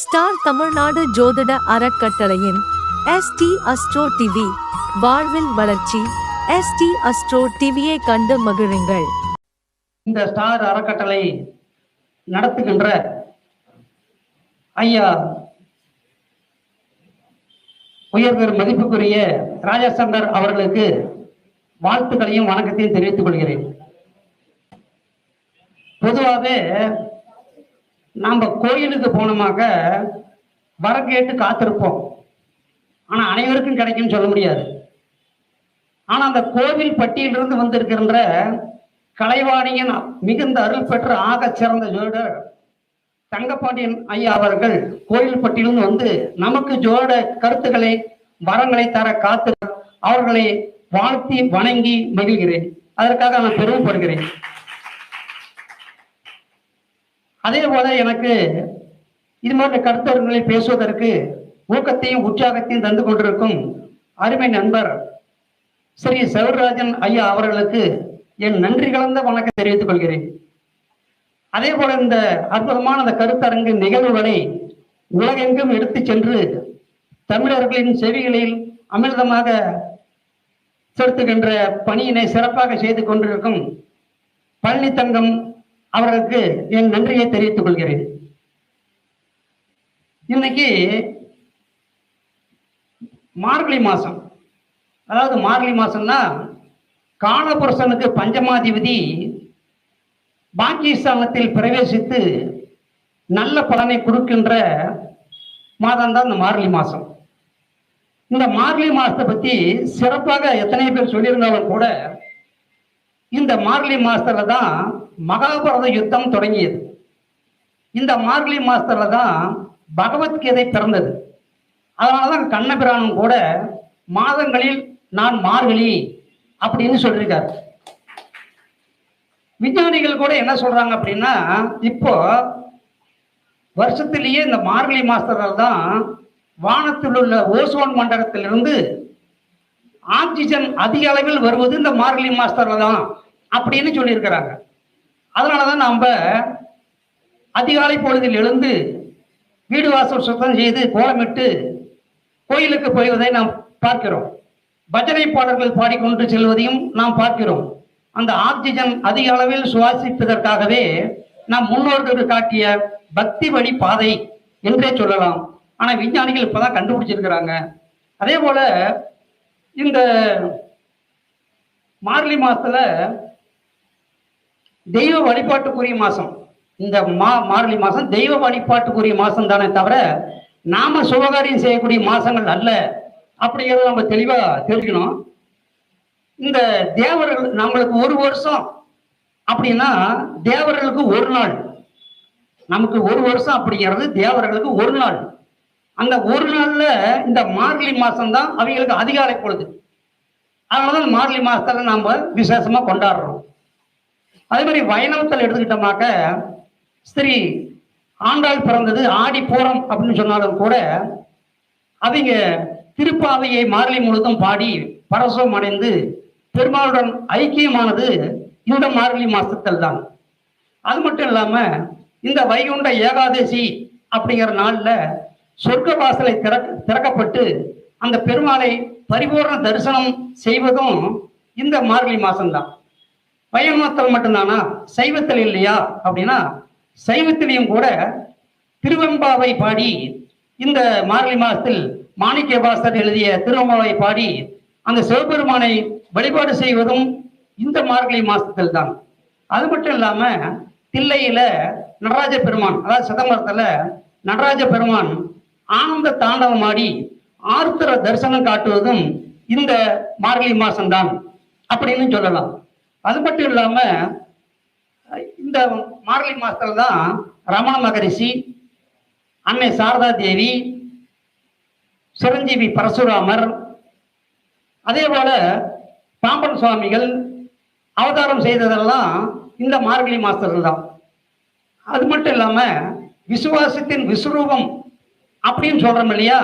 Star Tamil Nadu ஜோதிட அறக்கட்டளையின் ST astro TV வாழ்வில் வளர்ச்சி. எஸ்டி அஸ்ட்ரோ டிவியை கண்டு மகிழுங்கள். இந்த ஸ்டார் அறக்கட்டளை நடத்துகின்ற ஐயா உயர்தர் மதிப்புக்குரிய ராஜசங்கர் அவர்களுக்கு வாழ்த்துக்களையும் வணக்கத்தையும் தெரிவித்துக் கொள்கிறேன். பொதுவாகவே நாம் கோயிலுக்கு போனோமாக்க வர கேட்டு காத்திருப்போம். ஆனால் அனைவருக்கும் கிடைக்கும்னு சொல்ல முடியாது. ஆனா அந்த கோவில் பட்டியலிருந்து வந்திருக்கின்ற கலைவாணியின் மிகுந்த அருள் பெற்ற ஆக சிறந்த ஜோடர் தங்கப்பாண்டியன் ஐயா அவர்கள் கோயில் பட்டியிலிருந்து வந்து நமக்கு ஜோட கருத்துக்களை வரங்களை தர காத்து அவர்களை வாழ்த்தி வணங்கி மகிழ்கிறேன். அதற்காக நான் பெருமைப்படுகிறேன். அதே போல எனக்கு இது மாதிரி கருத்தரங்களை பேசுவதற்கு ஊக்கத்தையும் உற்சாகத்தையும் தந்து கொண்டிருக்கும் அருமை நண்பர் ஸ்ரீ செவர்ராஜன் ஐயா அவர்களுக்கு என் நன்றி கலந்த வணக்கம் தெரிவித்துக் கொள்கிறேன். அதே போல இந்த அற்புதமான அந்த கருத்தரங்கு நிகழ்வுகளை உலகெங்கும் எடுத்துச் சென்று தமிழர்களின் செவிகளில் அமிர்தமாக செலுத்துகின்ற பணியினை சிறப்பாக செய்து கொண்டிருக்கும் பழனி தங்கம் அவர்களுக்கு என் நன்றியை தெரிவித்துக் கொள்கிறேன். இன்னைக்கு மார்கழி மாசம். அதாவது மார்கழி மாசம்னா காலபுருஷனுக்கு பஞ்சமாதிபதி பாக்கியஸ்தானத்தில் பிரவேசித்து நல்ல பலனை கொடுக்கின்ற மாதம் தான் இந்த மார்கழி மாசம். இந்த மார்கழி மாசத்தை பத்தி சிறப்பாக எத்தனை பேர் சொல்லியிருந்தாலும் கூட இந்த மார்கழி மாசத்துல தான் மகாபாரத யுத்தம் தொடங்கியது. இந்த மார்கழி மாசத்துல தான் பகவத்கீதை பிறந்தது. அதனாலதான் கண்ணபிரானும் கூட மாதங்களில் நான் மார்கழி அப்படின்னு சொல்லியிருக்காரு. விஞ்ஞானிகள் கூட என்ன சொல்றாங்க அப்படின்னா இப்போ வருஷத்திலேயே இந்த மார்கழி மாசத்துல தான் வானத்தில் உள்ள ஓசோன் மண்டலத்திலிருந்து ஆக்சிஜன் அதிக அளவில் வருவது இந்த மார்கழி மாசத்துல தான். அப்படின்னு சொல்லியிருக்கிறாங்க. அதனாலதான் நம்ம அதிகாலை பொழுதில் எழுந்து வீடு வாசல் சுத்தம் செய்து கோலமிட்டு கோயிலுக்கு போய்வதை நாம் பார்க்கிறோம். பஜனை பாடல்கள் பாடிக்கொண்டு செல்வதையும் நாம் பார்க்கிறோம். அந்த ஆக்சிஜன் அதிக அளவில் சுவாசிப்பதற்காகவே நம் முன்னோர்கள் காட்டிய பக்தி வழி பாதை என்றே சொல்லலாம். ஆனா விஞ்ஞானிகள் இப்பதான் கண்டுபிடிச்சிருக்கிறாங்க. அதே போல இந்த மார்கழி மாசத்துல தெய்வ வழிபாட்டுக்குரிய மாசம். இந்த மா மார்கழி மாசம் தெய்வ வழிபாட்டுக்குரிய மாசம் தானே தவிர நாம சுபகாரியம் செய்யக்கூடிய மாசங்கள் அல்ல அப்படிங்கிறத நம்ம தெளிவா தெரிஞ்சுக்கணும். இந்த தேவர்கள் நம்மளுக்கு ஒரு வருஷம் அப்படின்னா தேவர்களுக்கு ஒரு நாள். நமக்கு ஒரு வருஷம் அப்படிங்கிறது தேவர்களுக்கு ஒரு நாள். அந்த ஒரு நாள்ல இந்த மார்கழி மாசம் தான் அவங்களுக்கு அதிகாலை பொழுது. அதனாலதான் இந்த மார்கழி மாசத்துல நாம விசேஷமா கொண்டாடுறோம். அதே மாதிரி வைணவத்தில் எடுத்துக்கிட்டோமாக்க ஸ்ரீ ஆண்டாள் பிறந்தது ஆடி பூரம் அப்படின்னு சொன்னாலும் கூட அவங்க திருப்பாவையை மாரலி முழுதும் பாடி பரவசம் அடைந்து பெருமாளுடன் ஐக்கியமானது இந்த மார்கழி மாசத்தில் தான். அது மட்டும் இல்லாம இந்த வைகுண்ட ஏகாதசி அப்படிங்கிற நாள்ல சொர்க்க வாசலை திறக்க திறக்கப்பட்டு அந்த பெருமாளை பரிபூர்ண தரிசனம் செய்வதும் இந்த மார்கழி மாசம்தான். வைணவத்தில் மட்டும்தானா? சைவத்தில் இல்லையா? அப்படின்னா சைவத்திலையும் கூட திருவெம்பாவை பாடி இந்த மார்கழி மாசத்தில் மாணிக்க பாஸ்கர் எழுதிய திருவெம்பாவை பாடி அந்த சிவபெருமானை வழிபாடு செய்வதும் இந்த மார்கழி மாசத்தில் தான் அது மட்டும் இல்லாம தில்லையில நடராஜ பெருமான் அதாவது சிதம்பரத்துல நடராஜ பெருமான் ஆனந்த தாண்டவம் ஆடி ஆர்த்தர தரிசனம் காட்டுவதும் இந்த மார்கழி மாசம்தான் அப்படின்னு சொல்லலாம். அது மட்டும் இல்லாம இந்த மார்கழி மாசத்துல தான் ரமண மகரிஷி அன்னை சாரதா தேவி சிரஞ்சீவி பரசுராமர் அதே போல பாம்பன் சுவாமிகள் அவதாரம் செய்ததெல்லாம் இந்த மார்கழி மாசத்துல தான். அது மட்டும் இல்லாம விசுவாசத்தின் விஸ்வரூபம் அப்படின்னு சொல்றோம் இல்லையா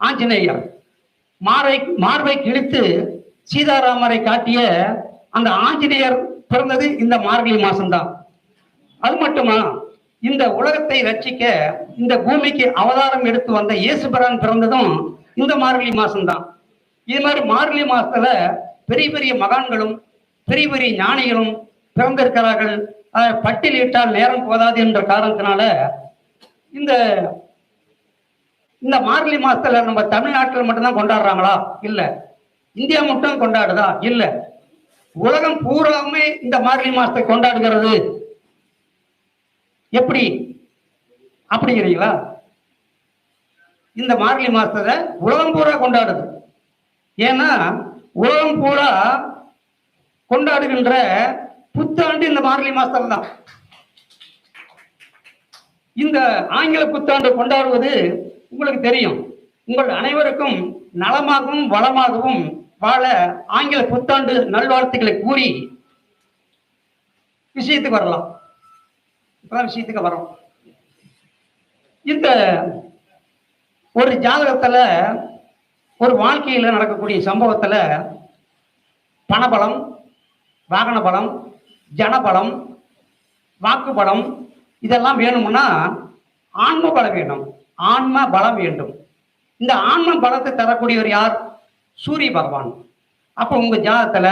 ஆஞ்சநேயர். மார்பை மார்பை கிழித்து சீதாராமரை காட்டிய அந்த ஆஞ்சநேயர் பிறந்தது இந்த மார்கழி மாசம்தான். அது மட்டுமா? இந்த உலகத்தை ரட்சிக்க இந்த பூமிக்கு அவதாரம் எடுத்து வந்த இயேசுபிரான் பிறந்ததும் இந்த மார்கழி மாசம்தான். இது மாதிரி மார்கழி மாசத்துல பெரிய பெரிய மகான்களும் பெரிய பெரிய ஞானிகளும் பிறந்திருக்கிறார்கள். அதை பட்டியலிட்டால் நேரம் போதாது என்ற காரணத்தினால இந்த இந்த மார்கழி மாசத்துல நம்ம தமிழ்நாட்டில் மட்டும்தான் கொண்டாடுறாங்களா? இல்ல. இந்தியா மட்டும் கொண்டாடுதா? இல்ல. உலகம் பூராமே இந்த மார்கழி மாசத்தை கொண்டாடுகிறது. எப்படி? அப்படிங்கிறீங்களா இந்த மார்கழி மாசத்தை உலகம் பூரா கொண்டாடுது. ஏன்னா உலகம் பூரா கொண்டாடுகின்ற புத்தாண்டு இந்த மார்கழி மாசத்துல தான் இந்த ஆங்கில புத்தாண்டு கொண்டாடுவது உங்களுக்கு தெரியும். உங்கள் அனைவருக்கும் நலமாகவும் வளமாகவும் வாழ ஆங்கில புத்தாண்டு நல்வாழ்த்துக்களை கூறி விஷயத்துக்கு வரலாம். இப்பதான் விஷயத்துக்கு வரோம். இந்த ஒரு ஜாதகத்துல ஒரு வாழ்க்கையில நடக்கக்கூடிய சம்பவத்துல பணபலம் வாகன பலம் ஜனபலம் வாக்கு பலம் இதெல்லாம் வேணும்னா ஆன்ம பலம் வேணும். ஆன்ம பலம் வேண்டும். இந்த ஆன்ம பலத்தை தரக்கூடியவர் யார்? சூரிய பகவான். அப்போ உங்க ஜாதகத்துல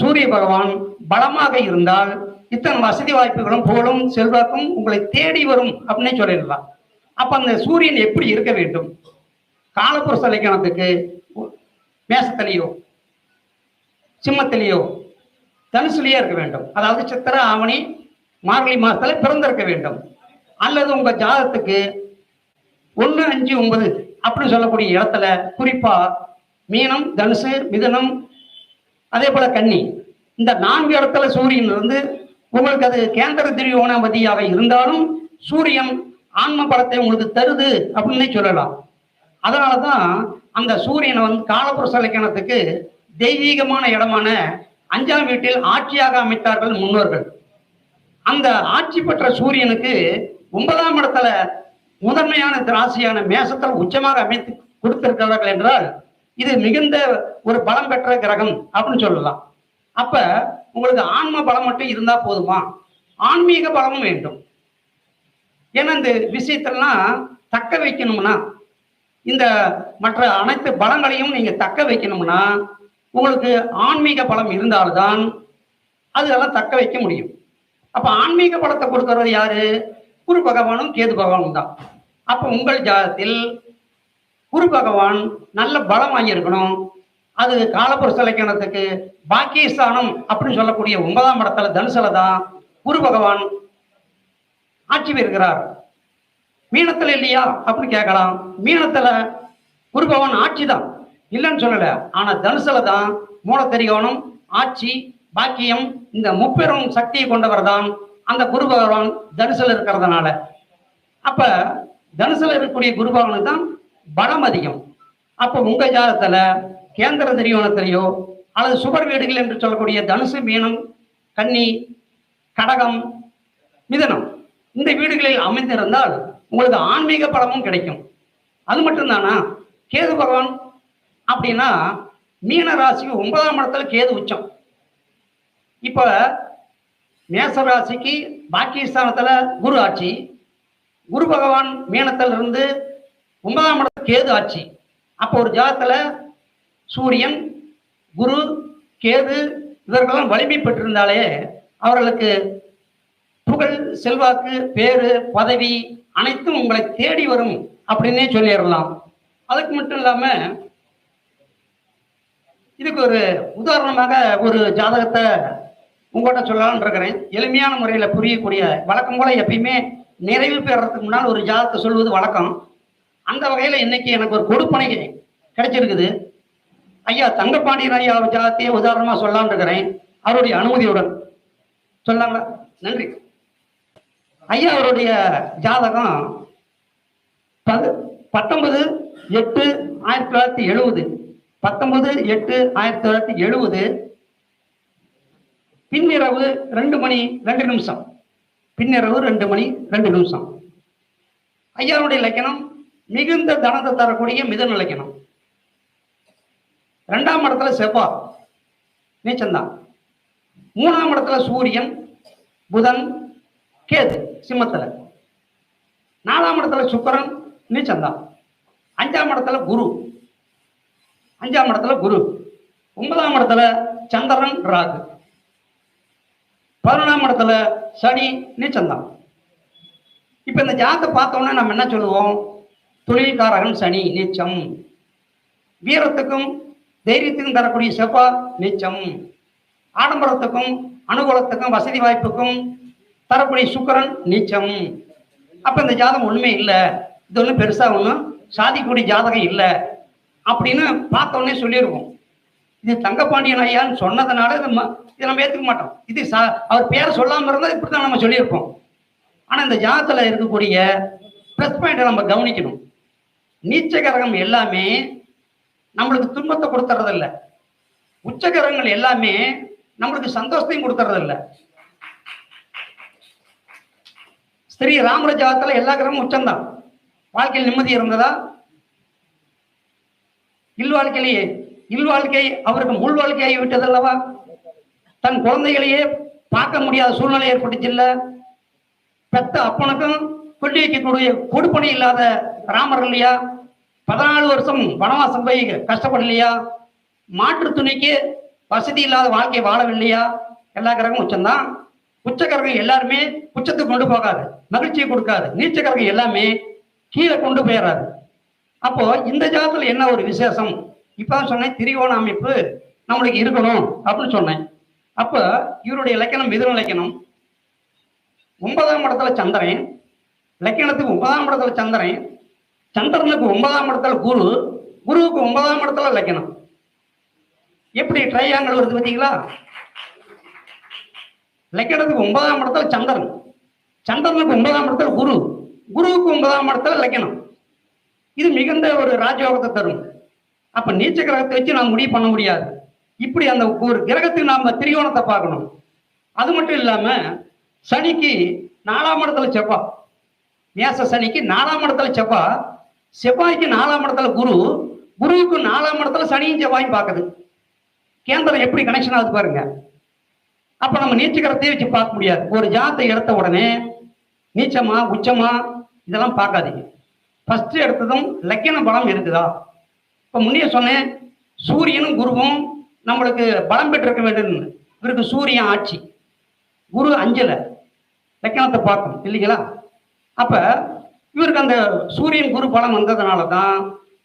சூரிய பகவான் பலமாக இருந்தால் இத்தனை வசதி வாய்ப்புகளும் புகழும் செல்வாக்கும் உங்களை தேடி வரும் அப்படின்னே சொல்லிடலாம். அப்ப அந்த சூரியன் எப்படி இருக்க வேண்டும்? காலப்புருஷ இலக்கணத்துக்கு மேசத்திலேயோ சிம்மத்திலேயோ தனுசுலேயே இருக்க வேண்டும். அதாவது சித்திர ஆவணி மார்கழி மாசத்துல பிறந்திருக்க வேண்டும். அல்லது உங்க ஜாதத்துக்கு ஒன்று அஞ்சு ஒன்பது அப்படின்னு சொல்லக்கூடிய இடத்துல குறிப்பா மீனம் தனுசு மிதனம் அதே போல கன்னி. இந்த நான்கு இடத்துல சூரியன் இருந்து உங்களுக்கு அது கேந்திர திரியோணபதியாக இருந்தாலும் சூரியன் ஆன்ம பலத்தை உங்களுக்கு தருது அப்படின்னு சொல்லலாம். அதனாலதான் அந்த சூரியனை வந்து காலப்புருஷ இலக்கணத்துக்கு தெய்வீகமான இடமான அஞ்சாம் வீட்டில் ஆட்சியாக அமைத்தார்கள் முன்னோர்கள். அந்த ஆட்சி பெற்ற சூரியனுக்கு ஒன்பதாம் இடத்துல முதன்மையான ராசியான மேசத்தில் உச்சமாக அமைத்து கொடுத்திருக்கிறார்கள் என்றால் இது மிகுந்த ஒரு பலம் பெற்ற கிரகம் அப்படின்னு சொல்லலாம். அப்ப உங்களுக்கு ஆன்ம பலம் மட்டும் இருந்தா போதுமா? ஆன்மீக பலமும் வேண்டும். ஏன்னா இந்த விஷயத்தெல்லாம் தக்க வைக்கணும்னா இந்த மற்ற அனைத்து பலங்களையும் நீங்க தக்க வைக்கணும்னா உங்களுக்கு ஆன்மீக பலம் இருந்தால்தான் அதெல்லாம் தக்க வைக்க முடியும். அப்ப ஆன்மீக பலத்தை கொடுக்கறது யாரு? குரு பகவானும் கேது பகவானும் தான் அப்ப உங்கள் ஜாதத்தில் குரு பகவான் நல்ல பலம் வாங்கியிருக்கணும். அது காலப்புருஷ இலக்கணத்துக்கு பாக்கியஸ்தானம் அப்படின்னு சொல்லக்கூடிய ஒன்பதாம் இடத்துல தனுசுல தான் குரு பகவான் ஆட்சி பெறுகிறார். மீனத்துல இல்லையா அப்படின்னு கேட்கலாம். மீனத்துல குரு பகவான் ஆட்சி தான். இல்லைன்னு சொல்லல. ஆனா தனுசுல தான் மூலத்தெரிகோணம் ஆட்சி பாக்கியம் இந்த முப்பெரும் சக்தியை கொண்டவர் தான் அந்த குரு பகவான் தனுசுல இருக்கிறதுனால. அப்ப தனுசுல இருக்கக்கூடிய குரு பகவானுக்கு தான் பலம் அதிகம். அப்போ உங்க ஜாதத்துல கேந்திர திரியோணத்திலேயோ அல்லது சுபர் வீடுகள் என்று சொல்லக்கூடிய தனுசு மீனம் கன்னி கடகம் மிதனம் இந்த வீடுகளில் அமைந்திருந்தால் உங்களுக்கு ஆன்மீக பலமும் கிடைக்கும். அது மட்டும்தானா? கேது பகவான் அப்படின்னா மீன ராசிக்கு ஒன்பதாம் இடத்துல கேது உச்சம். இப்போ மேச ராசிக்கு பாக்கியஸ்தானத்துல குரு ஆட்சி. குரு பகவான் மீனத்துல இருந்து ஒன்பதாம் இடத்துல கேது ஆட்சி. அப்போ ஒரு ஜாதத்துல சூரியன் குரு கேது இவர்களெல்லாம் வலிமை பெற்றிருந்தாலே அவர்களுக்கு புகழ் செல்வாக்கு பேரு பதவி அனைத்தும் உங்களை தேடி வரும் அப்படின்னே சொல்லிடலாம். அதுக்கு மட்டும் இல்லாம இதுக்கு ஒரு உதாரணமாக ஒரு ஜாதகத்தை உங்கள்கிட்ட சொல்லலாம்னு இருக்கிறேன். எளிமையான முறையில் புரியக்கூடிய வழக்கம் போல எப்பயுமே நிறைவு பெறறதுக்கு முன்னால் ஒரு ஜாதகத்தை சொல்வது வழக்கம். அந்த வகையில இன்னைக்கு எனக்கு ஒரு கொடுப்பனை கிடைச்சிருக்குது. ஐயா தங்கப்பாண்டியன் ஐயா ஜாதத்தையே உதாரணமா சொல்லலாம்னு இருக்கிறேன் அவருடைய அனுமதியுடன். சொல்லாங்களா? நன்றி. ஐயா அவருடைய ஜாதகம் பது பத்தொன்பது எட்டு ஆயிரத்தி தொள்ளாயிரத்தி எழுபது பத்தொன்பது எட்டு ஆயிரத்தி தொள்ளாயிரத்தி எழுபது பின்னிரவு ரெண்டு மணி ரெண்டு நிமிஷம். பின்னிரவு ரெண்டு மணி ரெண்டு நிமிஷம். ஐயாவுடைய லக்கணம் மிகுந்த தனத்தை தரக்கூடிய மித இலக்கணம் ரெண்டாம் இடத்துல செவ்வா நீச்சந்தான் மூணாம் இடத்துல சூரியன் புதன் கேது சிம்மத்துல. நாலாம் இடத்துல சுக்கரன் நீச்சந்தான் அஞ்சாம் இடத்துல குரு. அஞ்சாம் இடத்துல குரு. ஒன்பதாம் இடத்துல சந்திரன் ராகு. பதினொன்றாம் இடத்துல சனி நீச்சந்தான் இப்ப இந்த ஜாத்தை பார்த்தோன்னே நம்ம என்ன சொல்லுவோம்? தொழில்காரகன் சனி நீச்சம். வீரத்துக்கும் தைரியத்துக்கும் தரக்கூடிய செவ்வா நீச்சம். ஆடம்பரத்துக்கும் அனுகூலத்துக்கும் வசதி வாய்ப்புக்கும் தரக்கூடிய சுக்கரன் நீச்சம். அப்ப இந்த ஜாதகம் ஒண்ணுமே இல்லை. இது ஒன்றும் பெருசா ஒன்றும் சாதிக்கக்கூடிய ஜாதகம் இல்லை. அப்படின்னு பார்த்தோன்னே சொல்லியிருக்கோம் இது தங்கப்பாண்டியன் ஐயான்னு சொன்னதுனால நம்ம இதை நம்ம ஏத்துக்க மாட்டோம். இது சா அவர் பேரை சொல்லாம இருந்தால் இப்படிதான் நம்ம சொல்லியிருப்போம். ஆனா இந்த ஜாதத்தில் இருக்கக்கூடிய ப்ளஸ் பாயிண்ட்டை நம்ம கவனிக்கணும். நீச்ச கிரகம் எல்லாமே நம்மளுக்கு துன்பத்தை கொடுத்துறது இல்ல உச்ச கிரகங்கள் எல்லாமே நம்மளுக்கு சந்தோஷத்தையும் கொடுத்துறதில்ல. ஸ்ரீ ராமர ஜாதத்துல எல்லா கிரகமும் உச்சம்தான். வாழ்க்கையில் நிம்மதி இருந்ததா? இல் வாழ்க்கையிலேயே இல் வாழ்க்கை அவருக்கு முள் வாழ்க்கையாகி விட்டது அல்லவா? தன் குழந்தைகளையே பார்க்க முடியாத சூழ்நிலை ஏற்பட்டுச்சு இல்ல? பெத்த அப்பனுக்கும் கொள்ளி வைக்கக்கூடிய கொடுப்பனை இல்லாத ராமர் இல்லையா? பதினாலு வருஷம் வனவாசம் போய் கஷ்டப்படலையா? மாற்று துணிக்கு வசதி இல்லாத வாழ்க்கை வாழவில்லையா? எல்லா கிரகமும் உச்சம்தான். உச்ச கிரகம் எல்லாருமே உச்சத்துக்கு கொண்டு போகாது. மகிழ்ச்சியை கொடுக்காது. நீச்ச கிரகம் எல்லாமே கீழே கொண்டு போயிடாது அப்போ இந்த ஜாதத்துல என்ன ஒரு விசேஷம்? இப்ப சொன்னேன் திரிகோண அமைப்பு நம்மளுக்கு இருக்கணும் அப்படின்னு சொன்னேன். அப்ப இவருடைய இலக்கணம் மிதுன இலக்கணம். ஒன்பதாம் இடத்துல சந்திரன் லக்கணத்துக்கு ஒன்பதாம் இடத்துல சந்திரன் சந்திரனுக்கு ஒன்பதாம் இடத்துல குரு குருவுக்கு ஒன்பதாம் இடத்துல லக்கணம். எப்படி ட்ரையாங்கல் வருது பார்த்தீங்களா? லக்கணத்துக்கு ஒன்பதாம் இடத்துல சந்திரன் சந்திரனுக்கு ஒன்பதாம் இடத்துல குரு குருவுக்கு ஒன்பதாம் இடத்துல லக்கணம். இது மிகுந்த ஒரு ராஜயோகத்தை தரும். அப்ப நீச்ச கிரகத்தை வச்சு நாம் முடிவு பண்ண முடியாது. இப்படி அந்த ஒரு கிரகத்துக்கு நாம திரிகோணத்தை பார்க்கணும். அது மட்டும் இல்லாம சனிக்கு நாலாம் இடத்துல செவ்வா மேச சனிக்கு நாலாம் இடத்துல செவ்வா செவ்வாய்க்கு நாலாம் இடத்துல குரு குருவுக்கு நாலாம் இடத்துல சனியும் செவ்வாயும் பார்க்குது. கேந்திரம் எப்படி கனெக்ஷன் ஆகுது பாருங்க. அப்ப நம்ம நீச்சகரத்தையே வச்சு பார்க்க முடியாது. ஒரு ஜாத்தை எடுத்த உடனே நீச்சமா உச்சமா இதெல்லாம் பார்க்காதீங்க. ஃபர்ஸ்ட் எடுத்ததும் லக்கின பலம் இருக்குதா? இப்ப முன்னே சொன்னேன் சூரியனும் குருவும் நம்மளுக்கு பலம் பெற்றிருக்க வேண்டும். இவருக்கு சூரியன் ஆட்சி. குரு அஞ்சல. லக்கணத்தை பார்க்கும் இல்லைங்களா? அப்போ இவருக்கு அந்த சூரியன் குரு பலம் வந்ததுனால தான்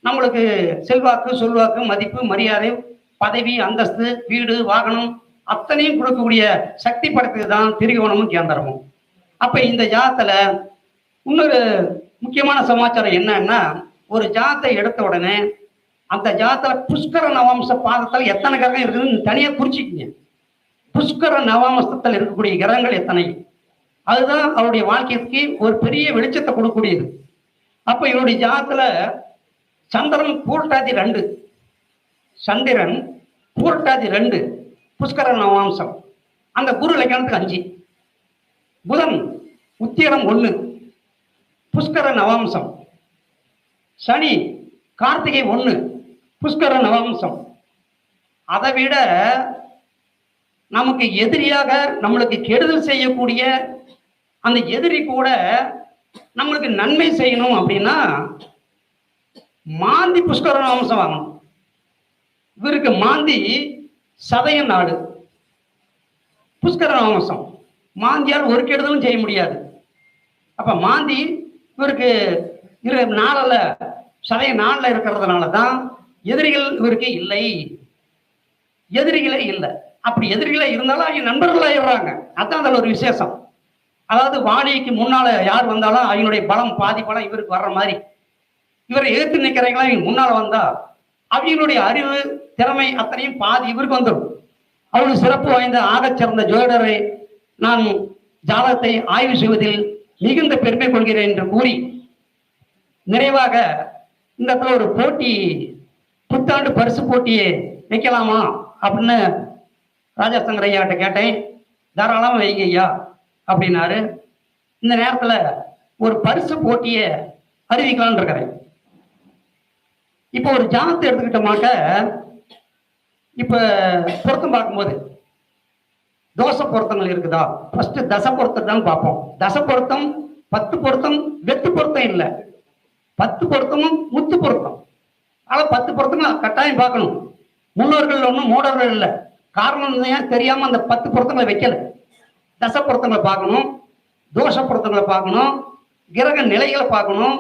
நம்மளுக்கு செல்வாக்கு சொல்வாக்கு மதிப்பு மரியாதை பதவி அந்தஸ்து வீடு வாகனம் அத்தனையும் கொடுக்கக்கூடிய சக்தி படத்துக்கு தான் திரிகோணமும் கேந்திரமும். அப்ப இந்த ஜாதத்துல இன்னொரு முக்கியமான சமாச்சாரம் என்னன்னா ஒரு ஜாத்தை எடுத்த உடனே அந்த ஜாத்துல புஷ்கர நவாம்ச பாதத்தில் எத்தனை கிரகம் இருக்குதுன்னு தனியாக குறிச்சிக்கிங்க. புஷ்கர நவாம்சத்தில் இருக்கக்கூடிய கிரகங்கள் எத்தனை? அதுதான் அவருடைய வாழ்க்கைக்கு ஒரு பெரிய வெளிச்சத்தை கொடுக்கக்கூடியது. அப்ப இவருடைய ஜாதத்துல சந்திரன் பூர்ட்டாதி ரெண்டு. சந்திரன் பூர்ட்டாதி ரெண்டு புஷ்கர நவாம்சம் அந்த குரு லக்கணத்துக்கு அஞ்சு. புதன் உத்திரம் ஒண்ணு புஷ்கர நவாம்சம் சனி கார்த்திகை ஒண்ணு புஷ்கர நவாம்சம் அதை விட நமக்கு எதிரியாக நம்மளுக்கு கெடுதல் செய்யக்கூடிய அந்த எதிரி கூட நம்மளுக்கு நன்மை செய்யணும் அப்படின்னா மாந்தி புஷ்கர வம்சம் வாங்கணும். இவருக்கு மாந்தி சதய நாடு. புஷ்கர வம்சம் மாந்தியால் ஒரு கெடுதலும் செய்ய முடியாது. அப்ப மாந்தி இவருக்கு இரு நாளில் சதய நாளில் இருக்கிறதுனால தான் எதிரிகள் இவருக்கு இல்லை. எதிரிகளே இல்லை. அப்படி எதிரிகளே இருந்தாலும் அவங்க நண்பர்களாயிடுறாங்க அதான் அதில் ஒரு விசேஷம். அதாவது வாணிக்கு முன்னால யார் வந்தாலும் அவங்களுடைய பலம் பாதி பலம் இவருக்கு வர்ற மாதிரி. இவரை எதிர்த்து நிற்கிறவங்களா இவங்க முன்னால வந்தா அவங்களுடைய அறிவு திறமை அத்தனையும் பாதி இவருக்கு வந்துடும். அவருக்கு சிறப்பு வாய்ந்த ஆகச் சிறந்த ஜோதிடரை நான் ஜாதகத்தை ஆய்வு செய்வதில் மிகுந்த பெருமை கொள்கிறேன் என்று கூறி நிறைவாக இந்த இடத்துல ஒரு போட்டி புத்தாண்டு பரிசு போட்டியை வைக்கலாமா அப்படின்னு ராஜாசங்கர் ஐயாட்ட கேட்டேன். தாராளமாக வைங்க ஐயா. அப்படின்னாரு. இந்த நேரத்துல ஒரு பரிசு போட்டிய அறிவிக்கலாம்னு இருக்கிறேன் இப்போ ஒரு ஜாதத்தை எடுத்துக்கிட்டோமாக்க இப்ப பொருத்தம் பார்க்கும்போது தோசை பொருத்தங்கள் இருக்குதா? ஃபர்ஸ்ட் தசை பொருத்தம் தான் பார்ப்போம். தசை பொருத்தம் பத்து பொருத்தம் வெத்து பொருத்தம் இல்லை. பத்து பொருத்தமும் முத்து பொருத்தம். ஆனா பத்து பொருத்தங்கள் கட்டாயம் பார்க்கணும். முன்னோர்கள் ஒன்றும் மூடர்கள் இல்லை. காரணம் ஏன் தெரியாம அந்த பத்து பொருத்தங்களை வைக்கல. தச பார்க்கணும் தோஷப்பொருத்தங்களை பார்க்கணும் கிரக நிலைகளை பார்க்கணும்.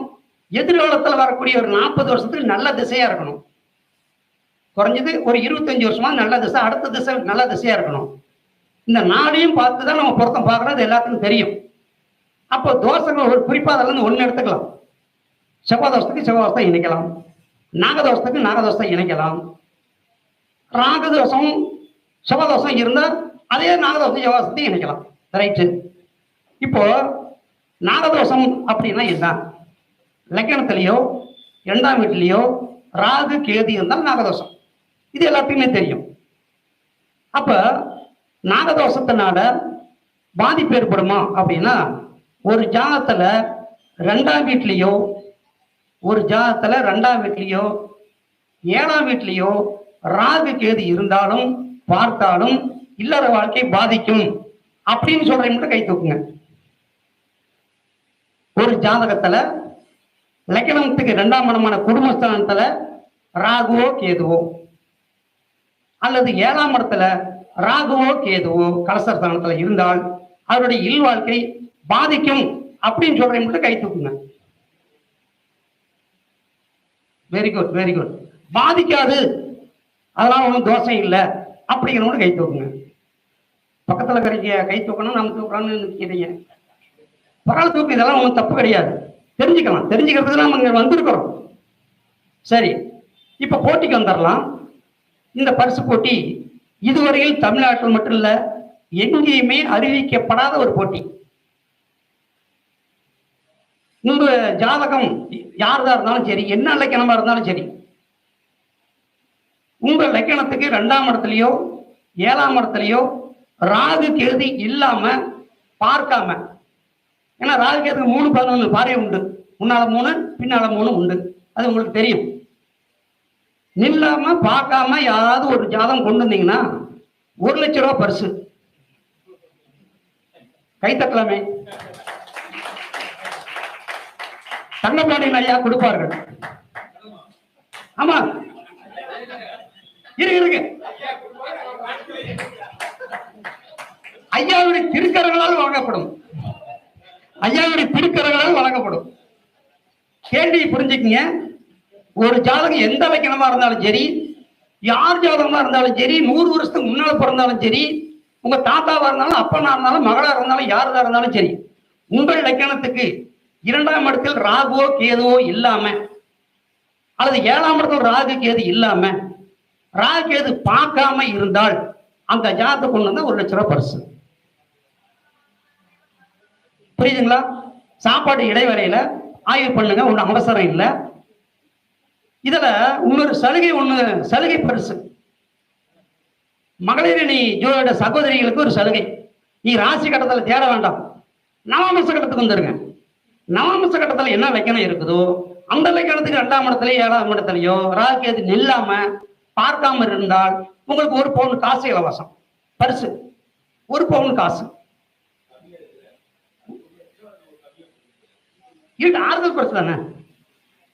எதிர்காலத்தில் வரக்கூடிய ஒரு நாற்பது வருஷத்துக்கு நல்ல திசையா இருக்கணும். குறைஞ்சது ஒரு இருபத்தஞ்சு வருஷமா நல்ல திசை அடுத்த திசை நல்ல திசையா இருக்கணும். இந்த நாளையும் பார்த்து தான் நம்ம பொருத்தம் பார்க்கறது எல்லாத்துக்கும் தெரியும். அப்போ தோஷங்கள் ஒரு குறிப்பாக அதில் ஒன்று எடுத்துக்கலாம். செவ்வாதோஷத்துக்கு செவ்வாதோஷத்தை இணைக்கலாம். நாகதோஷத்துக்கு நாகதோஷத்தை இணைக்கலாம். ராகதோஷம் செவ்வாதோஷம் இருந்தால் அதே நாகதோஷம் செவ்வாதோஷத்தையும் இணைக்கலாம். ரைட்டு இப்போ நாகதோஷம் அப்படின்னா என்ன? லக்கணத்திலேயோ இரண்டாம் வீட்டிலேயோ ராகு கேது இருந்தால் நாகதோஷம். இது எல்லாத்துக்குமே தெரியும். அப்ப நாகதோஷத்தினால பாதிப்பு ஏற்படுமா அப்படின்னா ஒரு ஜாதத்துல ரெண்டாம் வீட்லேயோ ஒரு ஜாதத்துல ரெண்டாம் வீட்லேயோ ஏழாம் வீட்லேயோ ராகு கேது இருந்தாலும் பார்த்தாலும் இல்லற வாழ்க்கை பாதிக்கும் அப்படின்னு சொல்றேன் மட்டும் கை தூக்குங்க. ஒரு ஜாதகத்துல லக்கணத்துக்கு ரெண்டாம் மனமான குடும்பஸ்தானத்துல ராகுவோ கேதுவோ. அல்லது ஏழாம் இடத்துல ராகுவோ கேதுவோ கலசஸ்தானத்துல இருந்தால் அவருடைய இல் வாழ்க்கை பாதிக்கும் அப்படின்னு சொல்றேன் மட்டும் கை தூக்குங்க. வெரி குட் வெரி குட் பாதிக்காது. அதனால ஒன்றும் தோஷம் இல்லை அப்படிங்கிறவங்க கை தூக்குங்க. பக்கத்துல இருக்கிறீங்க கை தூக்கணும் நம்ம தூக்கணும்னு நினைக்கிறீங்க. பரவாயில்ல தூக்கு இதெல்லாம் ஒன்றும் தப்பு கிடையாது. தெரிஞ்சுக்கலாம். தெரிஞ்சுக்கிறதுக்கு நம்ம இங்கே வந்திருக்கிறோம். சரி. இப்போ போட்டிக்கு வந்துடலாம் இந்த பரிசு போட்டி இதுவரையில் தமிழ்நாட்டில் மட்டும் இல்லை எங்கேயுமே அறிவிக்கப்படாத ஒரு போட்டி. உங்க ஜாதகம் யாரதா இருந்தாலும் சரி என்ன லக்கணமா இருந்தாலும் சரி உங்க லக்கணத்துக்கு ரெண்டாம் இடத்துலயோ ஏழாம் இடத்துலயோ ராகு கேது இல்லாம பார்க்காம. ஏன்னா ராகு கேதுக்கு மூணு பதினொன்று பாறை உண்டு. முன்னால மூணு பின்னால மூணு உண்டு. அது உங்களுக்கு தெரியும். நில்லாம பார்க்காம யாராவது ஒரு ஜாதகம் கொண்டு வந்தீங்கன்னா ஒரு லட்ச ரூபா பரிசு. கை தட்டலாமே. தங்கப்பாண்டியன் ஐயா கொடுப்பார்கள். ஆமா. இருக்கு இருக்கு ஐயாவுடைய திருக்கரங்களால் வழங்கப்படும். ஐயாவுடைய திருக்கரங்களால் வழங்கப்படும். கேள்வி புரிஞ்சுக்கங்க. ஒரு ஜாதகம் எந்த வைக்கணமா இருந்தாலும் சரி யார் ஜாதகமா இருந்தாலும் சரி நூறு வருஷத்துக்கு முன்னால பிறந்தாலும் சரி உங்க தாத்தாவா இருந்தாலும் அப்பனா இருந்தாலும் மகளா இருந்தாலும் யாரதா இருந்தாலும் சரி உங்கள் லக்கணத்துக்கு இரண்டாம் இடத்தில் ராகுவோ கேதுவோ இல்லாம அல்லது ஏழாம் இடத்தில் ராகு கேது இல்லாம ராகு கேது பார்க்காம இருந்தால் அந்த ஜாதத்தை கொண்டு வந்தா ஒரு லட்ச ரூபாய் பரிசு. புரியுதுங்களா? சாப்பாடு இடைவரையில ஆய்வு பண்ணுங்க ஒன்றும் அவசரம் இல்லை. இதுல இன்னொரு சலுகை ஒண்ணு சலுகை பரிசு. மகளிர் ஜோட சகோதரிகளுக்கு ஒரு சலுகை. நீ ராசி கட்டத்தில் தேட வேண்டாம். நவாமச கட்டத்துக்கு வந்துருங்க. நவாமச கட்டத்தில் என்ன லக்கணம் இருக்குதோ அந்த லக்கணத்துக்கு ரெண்டாம் இடத்துலயோ ஏழாம் இடத்துலயோ ராகேது நில்லாம பார்க்காம இருந்தால் உங்களுக்கு ஒரு பவுன் காசு இலவசம். பரிசு. ஒரு பவுன் காசு. இருக்கு ஆறுதல் பரிசு தானே?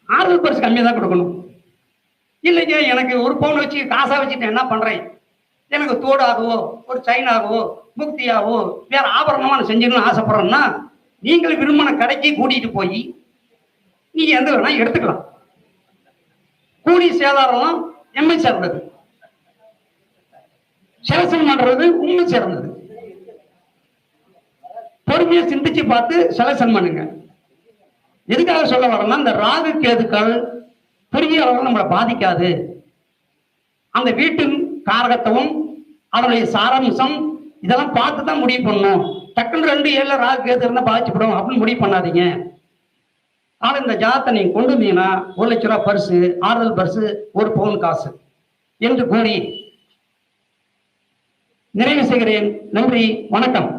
ஆறுதல் பரிசு கம்மியாக தான் கொடுக்கணும். இல்லைங்க எனக்கு ஒரு பவுன் வச்சு காசாக வச்சுட்டு என்ன பண்ணுறேன் எனக்கு தோடாகவோ ஒரு செயினாகவோ முக்தியாகவோ வேற ஆபரணமாக நான் செஞ்சுக்கணும்னு ஆசைப்படுறேன்னா நீங்கள் விரும்பின கடைக்கு கூட்டிகிட்டு போய் நீங்கள் எந்த வேணால் எடுத்துக்கலாம். கூலி சேதாரம் எம்மை சேர்ந்தது. செலசன் பண்றது உண்மை சேர்ந்தது. பொறுமையை சிந்திச்சு பார்த்து செலசன் பண்ணுங்க. எதுக்காக சொல்ல வரேன்னா இந்த ராகு கேதுக்கள் பெரிய அளவில் நம்மளை பாதிக்காது. அந்த வீட்டின் காரகத்துவம் அதனுடைய சாராம்சம் இதெல்லாம் பார்த்து தான் முடிவு பண்ணணும். டக்குன்னு ரெண்டு ஏழில் ராகு கேது இருந்தால் பாதிச்சுப்படும் அப்படின்னு முடிவு பண்ணாதீங்க. ஆனால் இந்த ஜாதத்தை நீங்கள் கொண்டு வந்தீங்கன்னா ஒரு லட்ச ரூபா பரிசு ஆறுதல் பரிசு ஒரு பவுன் காசு என்று கூறி நிறைவு செய்கிறேன். நன்றி வணக்கம்.